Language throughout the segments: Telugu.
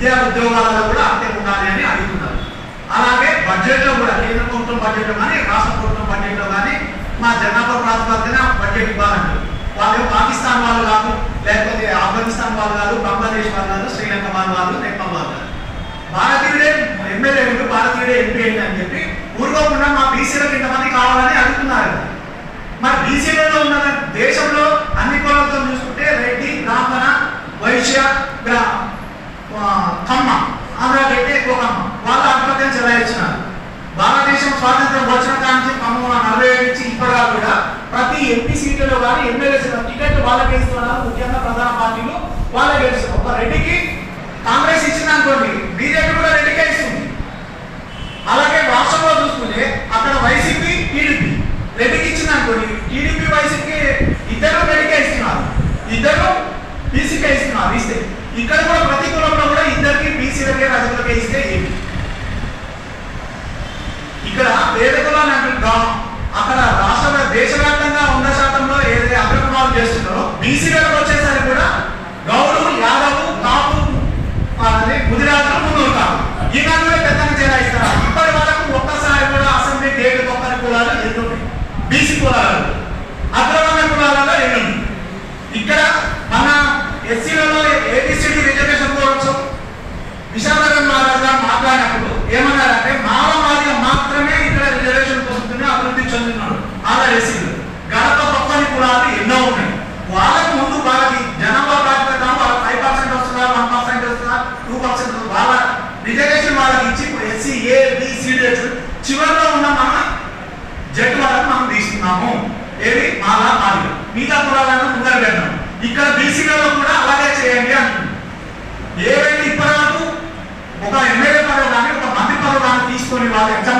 విద్యా ఉద్యోగాలలో కూడా అంతే ఉండాలి అని అడుగుతున్నారు. అలాగే బడ్జెట్లో కూడా కేంద్ర ప్రభుత్వం బడ్జెట్లో కానీ రాష్ట్ర ప్రభుత్వం బడ్జెట్లో కానీ మా జనాభా ప్రాతిపదికన బడ్జెట్ ఇవ్వాలంటారు. వాళ్ళు పాకిస్తాన్ వాళ్ళు కాదు లేకపోతే ఆఫ్ఘనిస్తాన్ వాళ్ళు కాదు బంగ్లాదేశ్ వాళ్ళు కాదు శ్రీలంక వాళ్ళు కాదు నేపాల్ వాళ్ళు కాదు. భారతీయుడే ఎమ్మెల్యే ఉండి భారతీయుడే ఎంపీ అని చెప్పి ఊరుకోకుండా మా బీసీలకు ఇంతమంది ఆంధ్రాకైతే వాళ్ళు కమ్మ చెలాయించినారు. భారతదేశం స్వాతంత్రం వచ్చిన కాడి నుంచి పంతొమ్మిది వందల నలభై ఏడు నుంచి ఇప్పటిగా కూడా ప్రతి ఎంపీ సీట్లలో కానీ ఎమ్మెల్యే టికెట్ వాళ్ళకి ఇస్తున్నారు? ముఖ్యంగా ప్రధాన పార్టీలు వాళ్ళకి ఒక రెడ్డి కాంగ్రెస్ ఇచ్చింది అనుకోండి బీజేపీ కూడా రెడ్డికే ఇస్తుంది అలాగే రాష్ట్రంలో చూసుకుంటే అక్కడ వైసీపీ టీడీపీ రెడ్డికి ఇచ్చింది అనుకోండి టీడీపీ వైసీపీ ఇద్దరు రెడ్డికే ఇస్తున్నారు ఇద్దరు బీసీకే ఇస్తున్నారు ఇస్తే ఇక్కడ కూడా ప్రతి కులంలో కూడా ఇద్దరికి బీసీలకే రజకులకే ఇస్తే ఏంటి ఇక్కడ పేద కులాన్ని అంటున్నాం అక్కడ రాష్ట్ర దేశవ్యాప్తంగా వంద శాతంలో ఏదైతే అగ్రకుమాలు చేస్తున్నారో బీసీలకు వచ్చేసరికి కూడా గౌడు యాదవ్ కాపు అదే గుజరాత్లో ముందు ఉంటారు. ఈ కాలంలో పెద్దగా చేరాయిస్తారు ఇప్పటి వరకు ఒక్కసారి కూడా అసెంబ్లీ గేటు ఒక్కరి కులాలు ఎన్నుంది బీసీ కులాలు. అగ్రవర్ణ కులాలలో ఎన్ను ఇక్కడ మన ఎస్సీలలో ఏబిసిడి రిజర్వేషన్ కోసం విశాఖపట్నం మహారాజు గారు మాట్లాడినప్పుడు ఏమన్నారంటే మానవాదిగా మాత్రమే ఇక్కడ రిజర్వేషన్ పొందుతూనే అభివృద్ధి చెందుతున్నాడు ఆలా ఎస్సీలు గడప పక్కని కులాలు ఎన్నో ఉన్నాయి వాళ్ళకు ముందు వాళ్ళకి జనాభా ప్రాతిపదికన వాళ్ళకి ఫైవ్ పర్సెంట్ వస్తుందా వన్ పర్సెంట్ వస్తుందా టూ పర్సెంట్ వాళ్ళ రిజర్వేషన్ వాళ్ళకి ఇచ్చి ఎస్సీ ఏ బి చివరిలో ఉన్న మన జట్టు వాళ్ళకి మనం తీసుకున్నాము ఏది మాలా మాది మిగతా కులాలను ముందర పెడతాం ఇక్కడ బీసీలలో కూడా అలాగే చేయండి అంటున్నాం ఏవైతే ఇప్పటి వరకు ఒక ఎమ్మెల్యే పదవి కానీ ఒక మంత్రి పదవి కానీ తీసుకొని వాళ్ళు ఎంతమంది ఉన్నారా కులాలు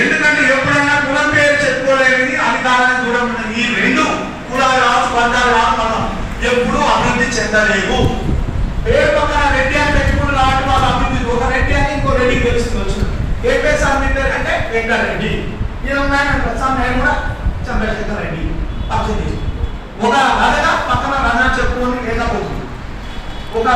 ఎందుకంటే ఎప్పుడైనా కులం పేరు చెప్పుకోలేనిది అధికారానికి దూరం ఉన్నది. ఈ రెండు కులాలు రాదు వర్గాలు రాదు మనం ఎప్పుడూ అభివృద్ధి చెందలేవు. పేరు పక్కన రెడ్డి అని పెట్టుకుని కాబట్టి వాళ్ళ అభివృద్ధి ఒక రెడ్డి అని ఇంకో రెడ్డికి తెలుస్తుంది వచ్చిన ఏ పేరు సార్ అంటే వెంకటరెడ్డి ఈయన ఉన్నాయని సార్ నేను కూడా చంద్రశేఖర్ రెడ్డి. పక్షి ఒక రథగా పక్కన రథ చెప్పుకొని లేకపోతుంది. ఒక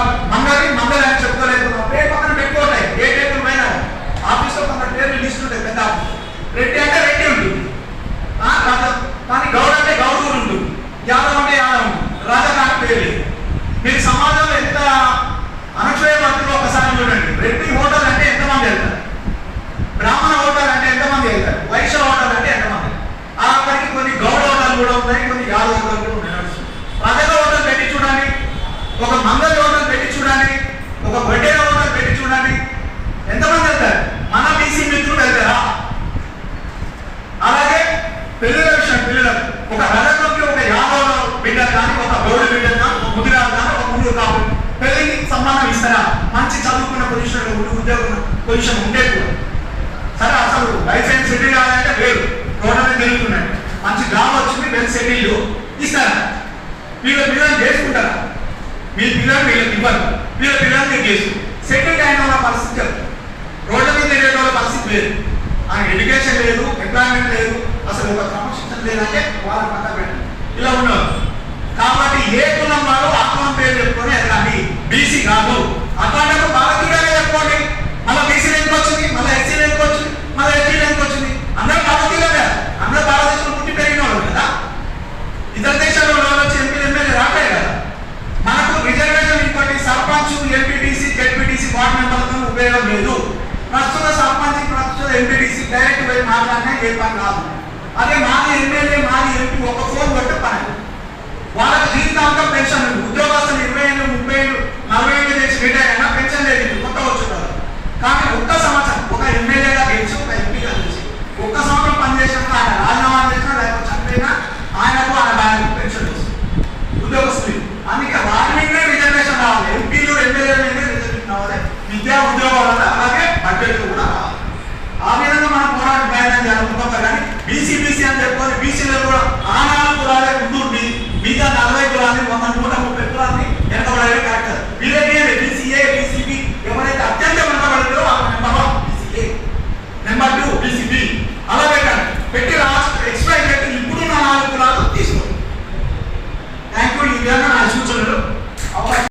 పొజిషన్లో ఉండి ఉద్యోగం పొజిషన్ ఉంటే కూడా. సరే అసలు లైసెన్స్ సెటిల్ కావాలంటే వేరు టోటల్గా తిరుగుతున్నాయి మంచి జాబ్ వచ్చింది వెల్ సెటిల్ ఇస్తారా? వీళ్ళ పిల్లలు చేసుకుంటారా? మీ పిల్లలు వీళ్ళకి ఇవ్వరు. వీళ్ళ పిల్లలు మీరు చేసు. సెటిల్ అయిన వాళ్ళ పరిస్థితి చెప్తారు రోడ్ల మీద తిరిగే వాళ్ళ పరిస్థితి లేదు ఆ ఎడ్యుకేషన్ లేదు ఎంప్లాయ్మెంట్ లేదు అసలు ఒక క్రమశిక్షణ లేదంటే వాళ్ళ పక్కన పెట్టండి ఇలా ఉన్నారు కాబట్టి ఏ కులం వారు ఆ కులం పేరు చెప్పుకొని ఎదగాలి బీసీ కాదు అట్లాంటప్పుడు భారతీయుడే చెప్పుకోండి మళ్ళీ బీసీ ఎందుకు వచ్చింది మళ్ళీ ఎస్సీ ఎందుకు వచ్చింది మళ్ళీ ఎస్టీ ఎందుకు వచ్చింది అందరూ భారతీయులే కదా అందరూ భారతదేశంలో పుట్టి పెరిగిన వాళ్ళు కదా ఇతర దేశాల్లో వాళ్ళు వచ్చి ఎంపీ ఎమ్మెల్యే రావట్లేదు కదా మనకు రిజర్వేషన్ ఇంకోటి సర్పంచ్ ఎంపీటీసీ జెడ్పీటీసీ వార్డు మెంబర్లతో ఉపయోగం లేదు ప్రస్తుత సర్పంచ్ తీసి డైరెక్ట్ పోయి మాట్లాడినా ఏ పని రాదు. అదే మాది ఎమ్మెల్యే మాది ఎంపీ ఒక ఫోన్ కొట్టే పని. వాళ్ళకి జీవితాంతం పెన్షన్ ఉంది. ఉద్యోగస్తులు ఇరవై ఏళ్ళు ముప్పై ఏళ్ళు నలభై ఏళ్ళు చేసి రిటైర్ అయినా బీసీ బీసీ అని చెప్పుకొని బీసీలో కూడా ఆ నాలుగు కులాలే ముందుండి మిగతా నలభై కులాన్ని వంద నూట ముప్పై కులాన్ని వెనకబడే కరెక్ట్ వీళ్ళకి